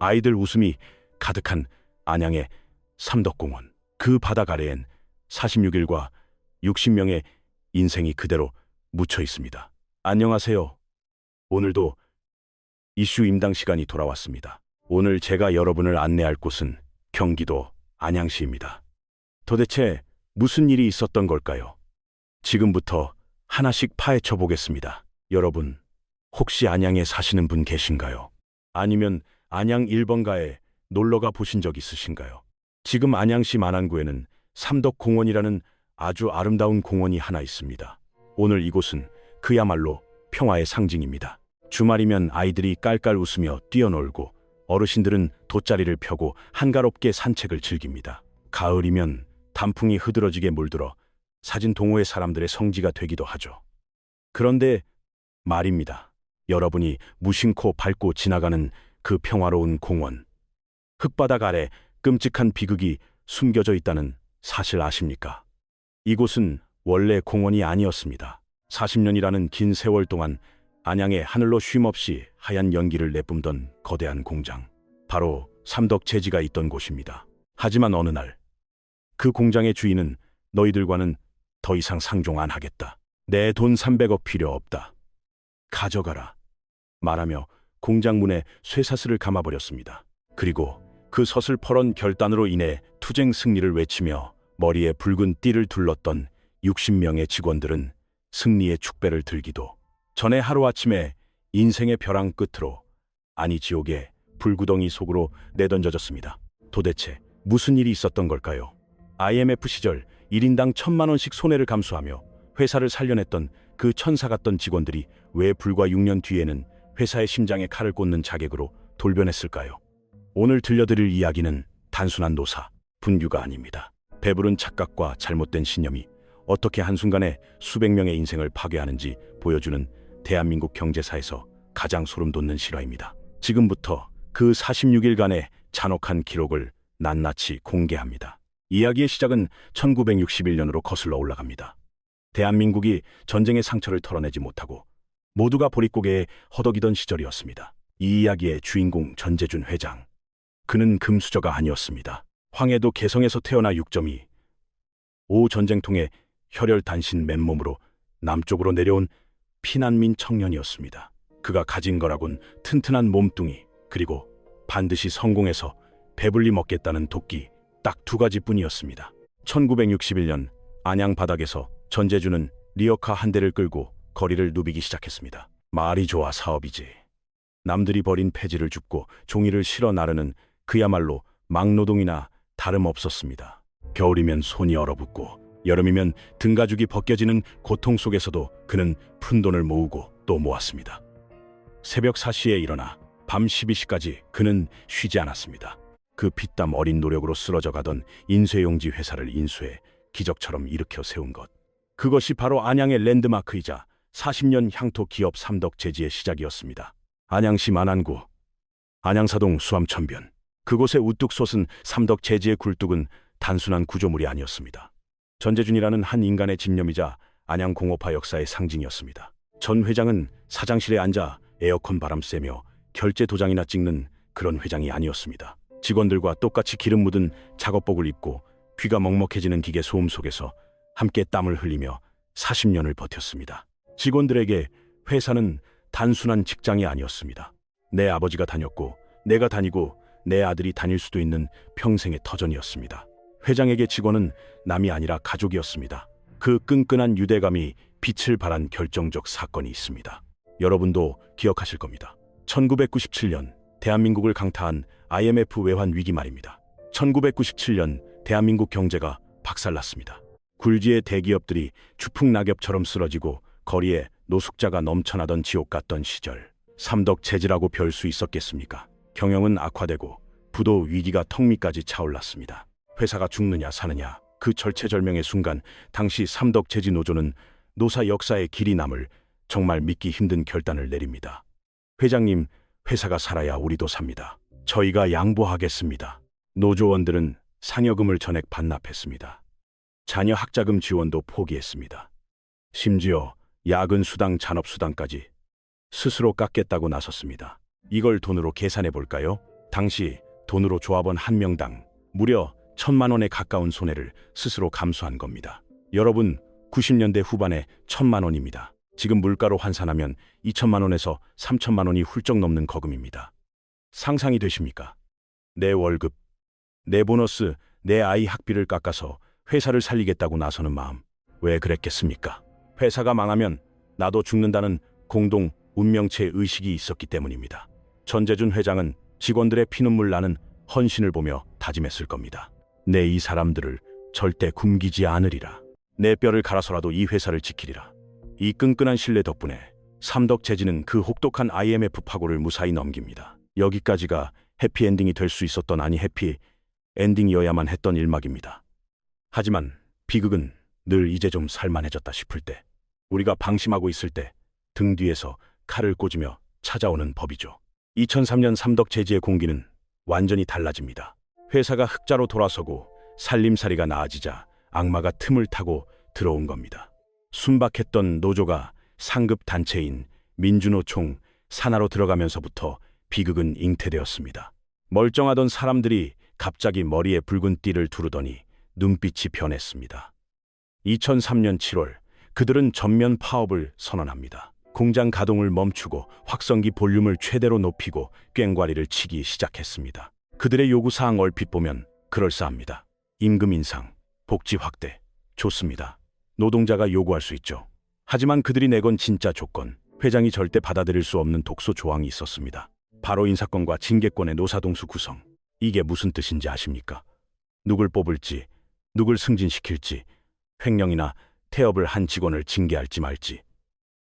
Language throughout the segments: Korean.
아이들 웃음이 가득한 안양의 삼덕공원. 그 바닥 아래엔 46일과 60명의 인생이 그대로 묻혀 있습니다. 안녕하세요. 오늘도 이슈 임당 시간이 돌아왔습니다. 오늘 제가 여러분을 안내할 곳은 경기도 안양시입니다. 도대체 무슨 일이 있었던 걸까요? 지금부터 하나씩 파헤쳐 보겠습니다. 여러분, 혹시 안양에 사시는 분 계신가요? 아니면 안양 1번가에 놀러가 보신 적 있으신가요? 지금 안양시 만안구에는 삼덕공원이라는 아주 아름다운 공원이 하나 있습니다. 오늘 이곳은 그야말로 평화의 상징입니다. 주말이면 아이들이 깔깔 웃으며 뛰어놀고 어르신들은 돗자리를 펴고 한가롭게 산책을 즐깁니다. 가을이면 단풍이 흐드러지게 물들어 사진 동호회 사람들의 성지가 되기도 하죠. 그런데 말입니다. 여러분이 무심코 밟고 지나가는 그 평화로운 공원. 흙바닥 아래 끔찍한 비극이 숨겨져 있다는 사실 아십니까? 이곳은 원래 공원이 아니었습니다. 40년이라는 긴 세월 동안 안양의 하늘로 쉼없이 하얀 연기를 내뿜던 거대한 공장. 바로 삼덕재지가 있던 곳입니다. 하지만 어느 날, 그 공장의 주인은 너희들과는 더 이상 상종 안 하겠다. 내 돈 300억 필요 없다. 가져가라. 말하며 공장 문에 쇠사슬을 감아버렸습니다. 그리고 그 서슬퍼런 결단으로 인해 투쟁 승리를 외치며 머리에 붉은 띠를 둘렀던 60명의 직원들은 승리의 축배를 들기도 전에 하루아침에 인생의 벼랑 끝으로 아니 지옥의 불구덩이 속으로 내던져졌습니다. 도대체 무슨 일이 있었던 걸까요? IMF 시절 1인당 천만 원씩 손해를 감수하며 회사를 살려냈던 그 천사 같던 직원들이 왜 불과 6년 뒤에는 회사의 심장에 칼을 꽂는 자객으로 돌변했을까요? 오늘 들려드릴 이야기는 단순한 노사, 분규가 아닙니다. 배부른 착각과 잘못된 신념이 어떻게 한순간에 수백 명의 인생을 파괴하는지 보여주는 대한민국 경제사에서 가장 소름 돋는 실화입니다. 지금부터 그 46일간의 잔혹한 기록을 낱낱이 공개합니다. 이야기의 시작은 1961년으로 거슬러 올라갑니다. 대한민국이 전쟁의 상처를 털어내지 못하고 모두가 보릿고개에 허덕이던 시절이었습니다. 이 이야기의 주인공 전재준 회장. 그는 금수저가 아니었습니다. 황해도 개성에서 태어나 6.2. 오 전쟁통에 혈혈 단신 맨몸으로 남쪽으로 내려온 피난민 청년이었습니다. 그가 가진 거라곤 튼튼한 몸뚱이 그리고 반드시 성공해서 배불리 먹겠다는 도끼 딱 두 가지뿐이었습니다. 1961년 안양 바닥에서 전재준은 리어카 한 대를 끌고 거리를 누비기 시작했습니다. 말이 좋아 사업이지. 남들이 버린 폐지를 줍고 종이를 실어 나르는 그야말로 막노동이나 다름없었습니다. 겨울이면 손이 얼어붙고 여름이면 등가죽이 벗겨지는 고통 속에서도 그는 푼돈을 모으고 또 모았습니다. 새벽 4시에 일어나 밤 12시까지 그는 쉬지 않았습니다. 그 피땀 어린 노력으로 쓰러져 가던 인쇄용지 회사를 인수해 기적처럼 일으켜 세운 것. 그것이 바로 안양의 랜드마크이자 40년 향토 기업 삼덕 재지의 시작이었습니다. 안양시 만안구, 안양사동 수암천변. 그곳에 우뚝 솟은 삼덕 재지의 굴뚝은 단순한 구조물이 아니었습니다. 전재준이라는 한 인간의 집념이자 안양 공업화 역사의 상징이었습니다. 전 회장은 사장실에 앉아 에어컨 바람 쐬며 결제 도장이나 찍는 그런 회장이 아니었습니다. 직원들과 똑같이 기름 묻은 작업복을 입고 귀가 먹먹해지는 기계 소음 속에서 함께 땀을 흘리며 40년을 버텼습니다. 직원들에게 회사는 단순한 직장이 아니었습니다. 내 아버지가 다녔고 내가 다니고 내 아들이 다닐 수도 있는 평생의 터전이었습니다. 회장에게 직원은 남이 아니라 가족이었습니다. 그 끈끈한 유대감이 빛을 발한 결정적 사건이 있습니다. 여러분도 기억하실 겁니다. 1997년 대한민국을 강타한 IMF 외환 위기 말입니다. 1997년 대한민국 경제가 박살났습니다. 굴지의 대기업들이 추풍낙엽처럼 쓰러지고 거리에 노숙자가 넘쳐나던 지옥 같던 시절 삼덕체지라고 별 수 있었겠습니까? 경영은 악화되고 부도 위기가 턱 밑까지 차올랐습니다. 회사가 죽느냐 사느냐 그 절체절명의 순간 당시 삼덕체지 노조는 노사 역사의 길이 남을 정말 믿기 힘든 결단을 내립니다. 회장님, 회사가 살아야 우리도 삽니다. 저희가 양보하겠습니다. 노조원들은 상여금을 전액 반납했습니다. 자녀 학자금 지원도 포기했습니다. 심지어 야근 수당, 잔업 수당까지 스스로 깎겠다고 나섰습니다. 이걸 돈으로 계산해 볼까요? 당시 돈으로 조합원 한 명당 무려 천만 원에 가까운 손해를 스스로 감수한 겁니다. 여러분, 90년대 후반에 천만 원입니다. 지금 물가로 환산하면 2천만 원에서 3천만 원이 훌쩍 넘는 거금입니다. 상상이 되십니까? 내 월급, 내 보너스, 내 아이 학비를 깎아서 회사를 살리겠다고 나서는 마음. 왜 그랬겠습니까? 회사가 망하면 나도 죽는다는 공동 운명체 의식이 있었기 때문입니다. 전재준 회장은 직원들의 피눈물 나는 헌신을 보며 다짐했을 겁니다. 내 이 사람들을 절대 굶기지 않으리라. 내 뼈를 갈아서라도 이 회사를 지키리라. 이 끈끈한 신뢰 덕분에 삼덕재진은 그 혹독한 IMF 파고를 무사히 넘깁니다. 여기까지가 해피엔딩이 될 수 있었던 아니 해피 엔딩이어야만 했던 일막입니다. 하지만 비극은 늘 이제 좀 살만해졌다 싶을 때, 우리가 방심하고 있을 때 등 뒤에서 칼을 꽂으며 찾아오는 법이죠. 2003년 삼덕재지의 공기는 완전히 달라집니다. 회사가 흑자로 돌아서고 살림살이가 나아지자 악마가 틈을 타고 들어온 겁니다. 순박했던 노조가 상급 단체인 민주노총 산하로 들어가면서부터 비극은 잉태되었습니다. 멀쩡하던 사람들이 갑자기 머리에 붉은 띠를 두르더니 눈빛이 변했습니다. 2003년 7월 그들은 전면 파업을 선언합니다. 공장 가동을 멈추고 확성기 볼륨을 최대로 높이고 꽹과리를 치기 시작했습니다. 그들의 요구사항 얼핏 보면 그럴싸합니다. 임금 인상, 복지 확대, 좋습니다. 노동자가 요구할 수 있죠. 하지만 그들이 내건 진짜 조건, 회장이 절대 받아들일 수 없는 독소 조항이 있었습니다. 바로 인사권과 징계권의 노사동수 구성. 이게 무슨 뜻인지 아십니까? 누굴 뽑을지, 누굴 승진시킬지, 횡령이나 태업을 한 직원을 징계할지 말지.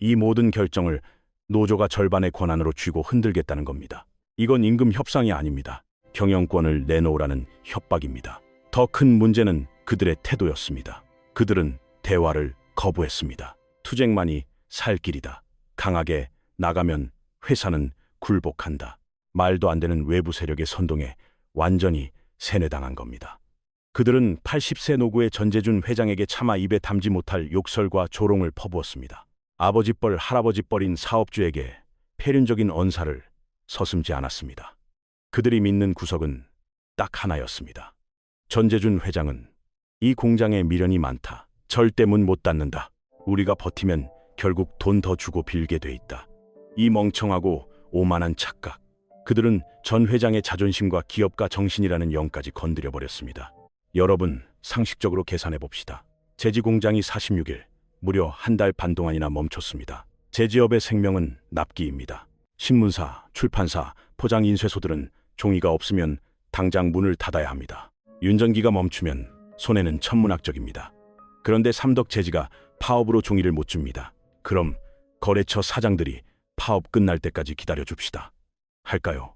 이 모든 결정을 노조가 절반의 권한으로 쥐고 흔들겠다는 겁니다. 이건 임금 협상이 아닙니다. 경영권을 내놓으라는 협박입니다. 더 큰 문제는 그들의 태도였습니다. 그들은 대화를 거부했습니다. 투쟁만이 살 길이다. 강하게 나가면 회사는 굴복한다. 말도 안 되는 외부 세력의 선동에 완전히 세뇌당한 겁니다. 그들은 80세 노구의 전재준 회장에게 차마 입에 담지 못할 욕설과 조롱을 퍼부었습니다. 아버지 뻘 할아버지 뻘인 사업주에게 폐륜적인 언사를 서슴지 않았습니다. 그들이 믿는 구석은 딱 하나였습니다. 전재준 회장은 이 공장에 미련이 많다. 절대 문 못 닫는다. 우리가 버티면 결국 돈 더 주고 빌게 돼 있다. 이 멍청하고 오만한 착각. 그들은 전 회장의 자존심과 기업가 정신이라는 영까지 건드려 버렸습니다. 여러분, 상식적으로 계산해 봅시다. 제지 공장이 46일, 무려 한 달 반 동안이나 멈췄습니다. 제지업의 생명은 납기입니다. 신문사, 출판사, 포장 인쇄소들은 종이가 없으면 당장 문을 닫아야 합니다. 윤전기가 멈추면 손해는 천문학적입니다. 그런데 삼덕제지가 파업으로 종이를 못 줍니다. 그럼 거래처 사장들이 파업 끝날 때까지 기다려 줍시다. 할까요?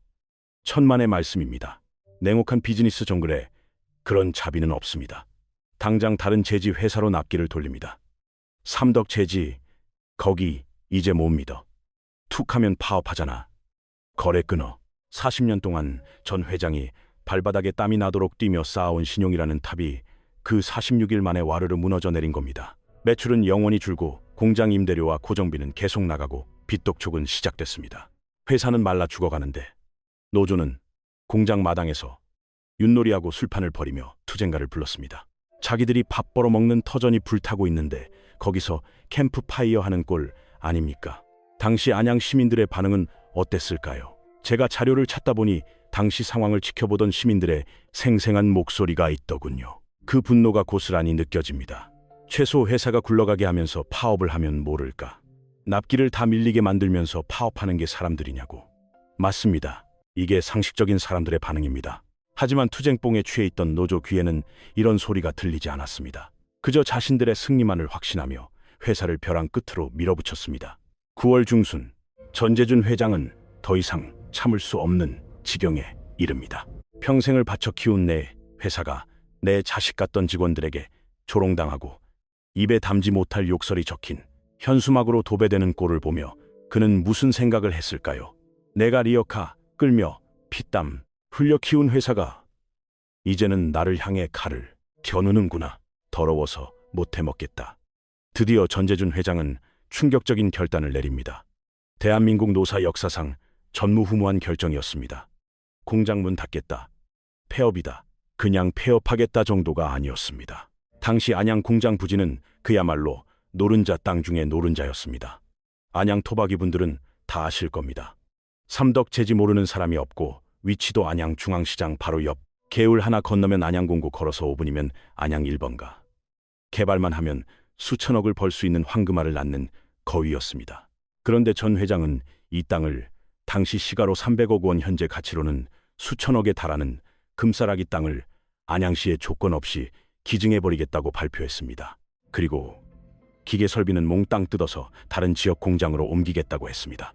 천만의 말씀입니다. 냉혹한 비즈니스 정글에 그런 자비는 없습니다. 당장 다른 제지 회사로 납기를 돌립니다. 삼덕 제지, 거기 이제 못 믿어. 툭 하면 파업하잖아. 거래 끊어. 40년 동안 전 회장이 발바닥에 땀이 나도록 뛰며 쌓아온 신용이라는 탑이 그 46일 만에 와르르 무너져 내린 겁니다. 매출은 영원히 줄고 공장 임대료와 고정비는 계속 나가고 빚독촉은 시작됐습니다. 회사는 말라 죽어가는데 노조는 공장 마당에서 윷놀이하고 술판을 벌이며 투쟁가를 불렀습니다. 자기들이 밥 벌어 먹는 터전이 불타고 있는데 거기서 캠프파이어 하는 꼴 아닙니까? 당시 안양 시민들의 반응은 어땠을까요? 제가 자료를 찾다 보니 당시 상황을 지켜보던 시민들의 생생한 목소리가 있더군요. 그 분노가 고스란히 느껴집니다. 최소 회사가 굴러가게 하면서 파업을 하면 모를까? 납기를 다 밀리게 만들면서 파업하는 게 사람들이냐고. 맞습니다. 이게 상식적인 사람들의 반응입니다. 하지만 투쟁뽕에 취해 있던 노조 귀에는 이런 소리가 들리지 않았습니다. 그저 자신들의 승리만을 확신하며 회사를 벼랑 끝으로 밀어붙였습니다. 9월 중순 전재준 회장은 더 이상 참을 수 없는 지경에 이릅니다. 평생을 바쳐 키운 내 회사가 내 자식 같던 직원들에게 조롱당하고 입에 담지 못할 욕설이 적힌 현수막으로 도배되는 꼴을 보며 그는 무슨 생각을 했을까요? 내가 리어카 끌며 피땀 흘려 키운 회사가 이제는 나를 향해 칼을 겨누는구나. 더러워서 못해 먹겠다. 드디어 전재준 회장은 충격적인 결단을 내립니다. 대한민국 노사 역사상 전무후무한 결정이었습니다. 공장 문 닫겠다. 폐업이다. 그냥 폐업하겠다 정도가 아니었습니다. 당시 안양 공장 부지는 그야말로 노른자 땅 중에 노른자였습니다. 안양 토박이 분들은 다 아실 겁니다. 삼덕 재지 모르는 사람이 없고 위치도 안양 중앙시장 바로 옆 개울 하나 건너면 안양공고 걸어서 5분이면 안양 1번가. 개발만 하면 수천억을 벌 수 있는 황금알을 낳는 거위였습니다. 그런데 전 회장은 이 땅을 당시 시가로 300억 원 현재 가치로는 수천억에 달하는 금싸라기 땅을 안양시에 조건 없이 기증해버리겠다고 발표했습니다. 그리고 기계 설비는 몽땅 뜯어서 다른 지역 공장으로 옮기겠다고 했습니다.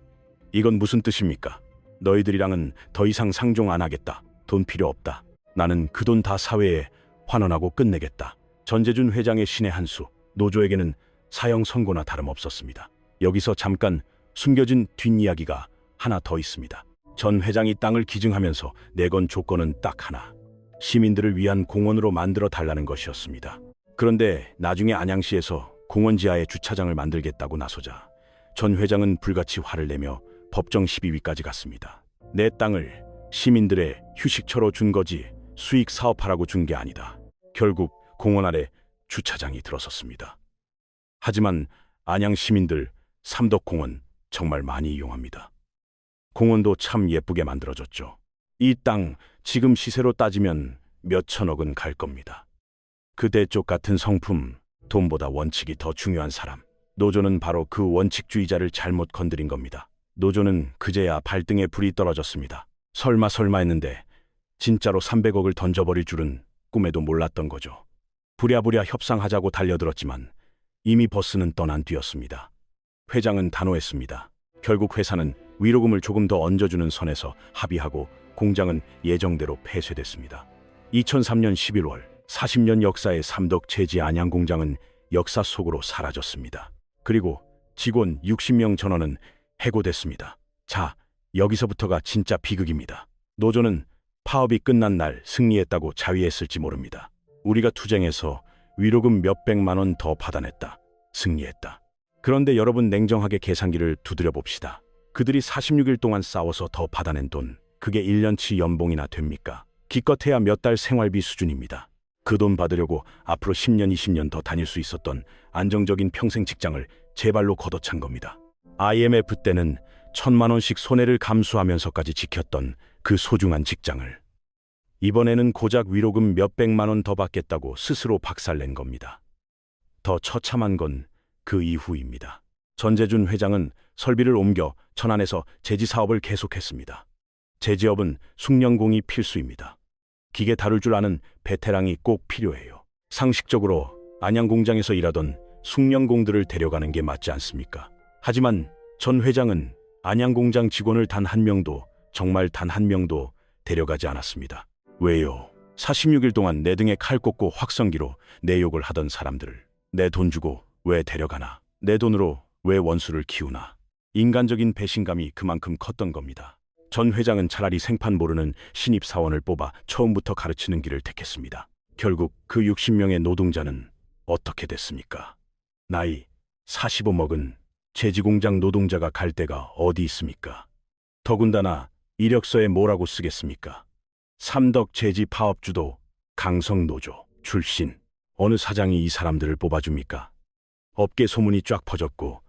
이건 무슨 뜻입니까? 너희들이랑은 더 이상 상종 안 하겠다. 돈 필요 없다. 나는 그 돈 다 사회에 환원하고 끝내겠다. 전재준 회장의 신의 한 수, 노조에게는 사형 선고나 다름없었습니다. 여기서 잠깐 숨겨진 뒷이야기가 하나 더 있습니다. 전 회장이 땅을 기증하면서 내건 조건은 딱 하나. 시민들을 위한 공원으로 만들어 달라는 것이었습니다. 그런데 나중에 안양시에서 공원 지하에 주차장을 만들겠다고 나서자 전 회장은 불같이 화를 내며 법정 12위까지 갔습니다. 내 땅을 시민들의 휴식처로 준 거지 수익 사업하라고 준 게 아니다. 결국 공원 아래 주차장이 들어섰습니다. 하지만 안양 시민들 삼덕공원 정말 많이 이용합니다. 공원도 참 예쁘게 만들어졌죠. 이 땅 지금 시세로 따지면 몇 천억은 갈 겁니다. 그대 쪽 같은 성품, 돈보다 원칙이 더 중요한 사람. 노조는 바로 그 원칙주의자를 잘못 건드린 겁니다. 노조는 그제야 발등에 불이 떨어졌습니다. 설마 설마 했는데 진짜로 300억을 던져버릴 줄은 꿈에도 몰랐던 거죠. 부랴부랴 협상하자고 달려들었지만 이미 버스는 떠난 뒤였습니다. 회장은 단호했습니다. 결국 회사는 위로금을 조금 더 얹어주는 선에서 합의하고 공장은 예정대로 폐쇄됐습니다. 2003년 11월 40년 역사의 삼덕 제지 안양 공장은 역사 속으로 사라졌습니다. 그리고 직원 60명 전원은 해고됐습니다. 자, 여기서부터가 진짜 비극입니다. 노조는 파업이 끝난 날 승리했다고 자위했을지 모릅니다. 우리가 투쟁해서 위로금 몇백만 원 더 받아냈다. 승리했다. 그런데 여러분 냉정하게 계산기를 두드려 봅시다. 그들이 46일 동안 싸워서 더 받아낸 돈, 그게 1년치 연봉이나 됩니까? 기껏해야 몇 달 생활비 수준입니다. 그 돈 받으려고 앞으로 10년, 20년 더 다닐 수 있었던 안정적인 평생 직장을 제 발로 걷어찬 겁니다. IMF 때는 천만 원씩 손해를 감수하면서까지 지켰던 그 소중한 직장을 이번에는 고작 위로금 몇백만 원 더 받겠다고 스스로 박살낸 겁니다. 더 처참한 건 그 이후입니다. 전재준 회장은 설비를 옮겨 천안에서 제지 사업을 계속했습니다. 제지업은 숙련공이 필수입니다. 기계 다룰 줄 아는 베테랑이 꼭 필요해요. 상식적으로 안양 공장에서 일하던 숙련공들을 데려가는 게 맞지 않습니까? 하지만 전 회장은 안양 공장 직원을 단 한 명도 정말 단 한 명도 데려가지 않았습니다. 왜요? 46일 동안 내 등에 칼 꽂고 확성기로 내 욕을 하던 사람들을 내 돈 주고 왜 데려가나? 내 돈으로 왜 원수를 키우나? 인간적인 배신감이 그만큼 컸던 겁니다. 전 회장은 차라리 생판 모르는 신입 사원을 뽑아 처음부터 가르치는 길을 택했습니다. 결국 그 60명의 노동자는 어떻게 됐습니까? 나이 45 먹은 제지공장 노동자가 갈 데가 어디 있습니까? 더군다나 이력서에 뭐라고 쓰겠습니까? 삼덕 제지 파업주도 강성노조 출신 어느 사장이 이 사람들을 뽑아줍니까? 업계 소문이 쫙 퍼졌고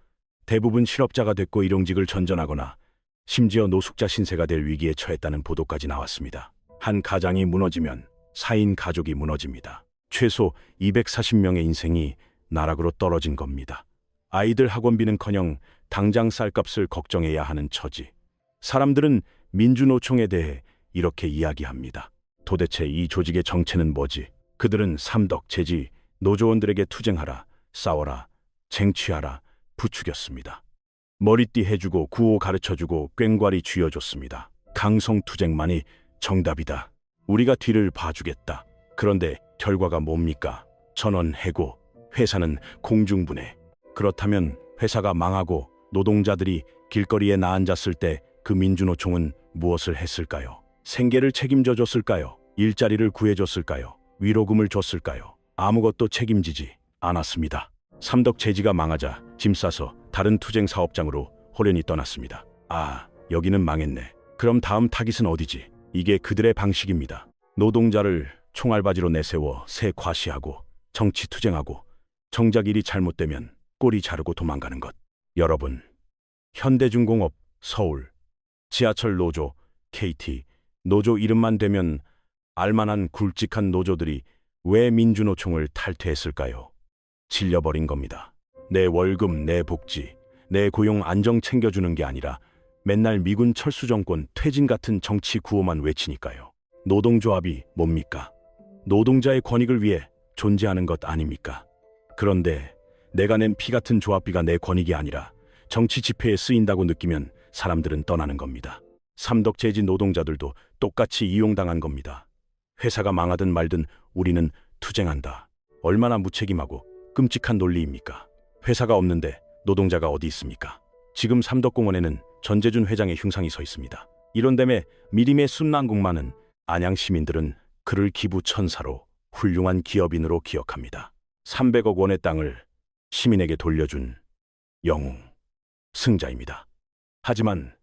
대부분 실업자가 됐고 일용직을 전전하거나 심지어 노숙자 신세가 될 위기에 처했다는 보도까지 나왔습니다. 한 가장이 무너지면 사인 가족이 무너집니다. 최소 240명의 인생이 나락으로 떨어진 겁니다. 아이들 학원비는커녕 당장 쌀값을 걱정해야 하는 처지. 사람들은 민주노총에 대해 이렇게 이야기합니다. 도대체 이 조직의 정체는 뭐지? 그들은 삼덕, 제지, 노조원들에게 투쟁하라, 싸워라, 쟁취하라, 부추겼습니다. 머리띠 해주고 구호 가르쳐주고 꽹과리 쥐어줬습니다. 강성 투쟁만이 정답이다. 우리가 뒤를 봐주겠다. 그런데 결과가 뭡니까? 전원 해고, 회사는 공중분해. 그렇다면 회사가 망하고 노동자들이 길거리에 나앉았을 때 그 민주노총은 무엇을 했을까요? 생계를 책임져 줬을까요? 일자리를 구해줬을까요? 위로금을 줬을까요? 아무것도 책임지지 않았습니다. 삼덕 제지가 망하자 짐 싸서 다른 투쟁 사업장으로 호련히 떠났습니다. 아, 여기는 망했네. 그럼 다음 타깃은 어디지? 이게 그들의 방식입니다. 노동자를 총알바지로 내세워 새 과시하고 정치 투쟁하고 정작 일이 잘못되면 꼬리 자르고 도망가는 것. 여러분, 현대중공업, 서울, 지하철 노조, KT, 노조 이름만 되면 알만한 굵직한 노조들이 왜 민주노총을 탈퇴했을까요? 질려버린 겁니다. 내 월급, 내 복지, 내 고용 안정 챙겨주는 게 아니라 맨날 미군 철수 정권 퇴진 같은 정치 구호만 외치니까요. 노동조합이 뭡니까? 노동자의 권익을 위해 존재하는 것 아닙니까? 그런데 내가 낸 피 같은 조합비가 내 권익이 아니라 정치 집회에 쓰인다고 느끼면 사람들은 떠나는 겁니다. 삼덕재지 노동자들도 똑같이 이용당한 겁니다. 회사가 망하든 말든 우리는 투쟁한다. 얼마나 무책임하고 끔찍한 논리입니까? 회사가 없는데 노동자가 어디 있습니까? 지금 삼덕공원에는 전재준 회장의 흉상이 서 있습니다. 이런 데에 미림의 순난국만은 안양 시민들은 그를 기부 천사로 훌륭한 기업인으로 기억합니다. 300억 원의 땅을 시민에게 돌려준 영웅, 승자입니다. 하지만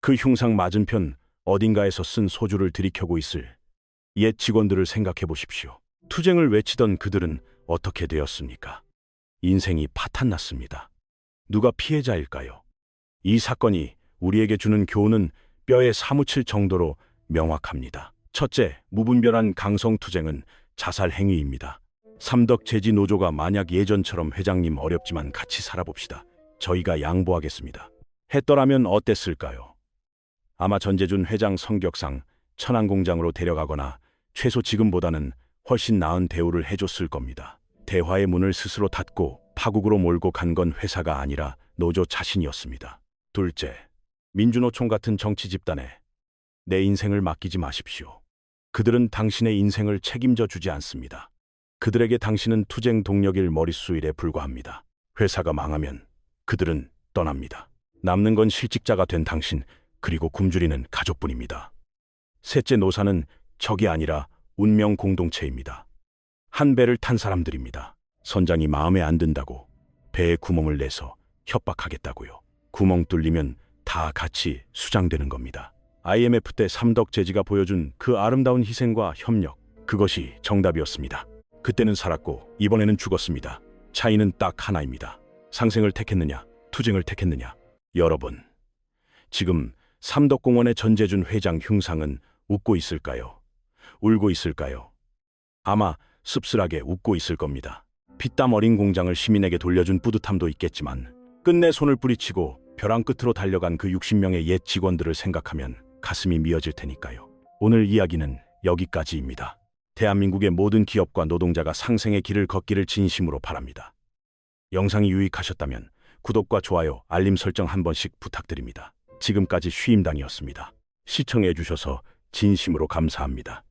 그 흉상 맞은편 어딘가에서 쓴 소주를 들이켜고 있을 옛 직원들을 생각해 보십시오. 투쟁을 외치던 그들은 어떻게 되었습니까? 인생이 파탄 났습니다. 누가 피해자일까요? 이 사건이 우리에게 주는 교훈은 뼈에 사무칠 정도로 명확합니다. 첫째, 무분별한 강성 투쟁은 자살 행위입니다. 삼덕 제지 노조가 만약 예전처럼 회장님 어렵지만 같이 살아봅시다. 저희가 양보하겠습니다. 했더라면 어땠을까요? 아마 전재준 회장 성격상 천안공장으로 데려가거나 최소 지금보다는 훨씬 나은 대우를 해줬을 겁니다. 대화의 문을 스스로 닫고 파국으로 몰고 간 건 회사가 아니라 노조 자신이었습니다. 둘째, 민주노총 같은 정치 집단에 내 인생을 맡기지 마십시오. 그들은 당신의 인생을 책임져 주지 않습니다. 그들에게 당신은 투쟁 동력일 머릿수일에 불과합니다. 회사가 망하면 그들은 떠납니다. 남는 건 실직자가 된 당신, 그리고 굶주리는 가족뿐입니다. 셋째 노사는 적이 아니라 운명 공동체입니다. 한 배를 탄 사람들입니다. 선장이 마음에 안 든다고 배에 구멍을 내서 협박하겠다고요. 구멍 뚫리면 다 같이 수장되는 겁니다. IMF 때 삼덕 재지가 보여준 그 아름다운 희생과 협력, 그것이 정답이었습니다. 그때는 살았고 이번에는 죽었습니다. 차이는 딱 하나입니다. 상생을 택했느냐, 투쟁을 택했느냐. 여러분, 지금 삼덕공원의 전재준 회장 흉상은 웃고 있을까요? 울고 있을까요? 아마 씁쓸하게 웃고 있을 겁니다. 피땀 어린 공장을 시민에게 돌려준 뿌듯함도 있겠지만 끝내 손을 뿌리치고 벼랑 끝으로 달려간 그 60명의 옛 직원들을 생각하면 가슴이 미어질 테니까요. 오늘 이야기는 여기까지입니다. 대한민국의 모든 기업과 노동자가 상생의 길을 걷기를 진심으로 바랍니다. 영상이 유익하셨다면 구독과 좋아요, 알림 설정 한 번씩 부탁드립니다. 지금까지 쉬임당이었습니다. 시청해 주셔서 진심으로 감사합니다.